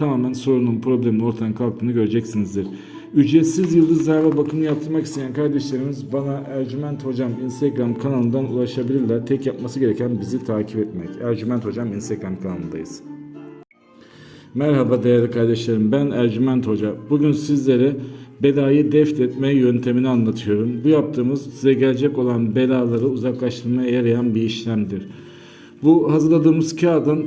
tamamen sorunun, problemin ortadan kalktığını göreceksinizdir. Ücretsiz yıldız zarfa bakımı yaptırmak isteyen kardeşlerimiz bana Ercüment Hocam Instagram kanalından ulaşabilirler. Tek yapması gereken bizi takip etmek. Ercüment Hocam Instagram kanalındayız. Merhaba değerli kardeşlerim ben Ercüment Hoca. Bugün sizlere belayı defnetme yöntemini anlatıyorum. Bu yaptığımız size gelecek olan belaları uzaklaştırmaya yarayan bir işlemdir. Bu hazırladığımız kağıdın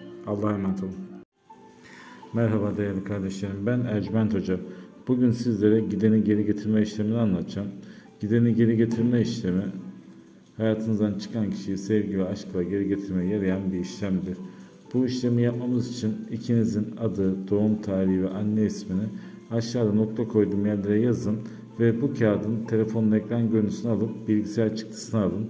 Allah'a emanet olun. Merhaba değerli kardeşlerim ben Ercüment Hoca. Bugün sizlere gideni geri getirme işlemini anlatacağım. Gideni geri getirme işlemi hayatınızdan çıkan kişiyi sevgi ve aşkla geri getirmeye yarayan bir işlemdir. Bu işlemi yapmamız için ikinizin adı, doğum tarihi ve anne ismini aşağıda nokta koyduğum yerlere yazın ve bu kağıdın telefonun ekran görüntüsünü alıp bilgisayar çıktısını alın.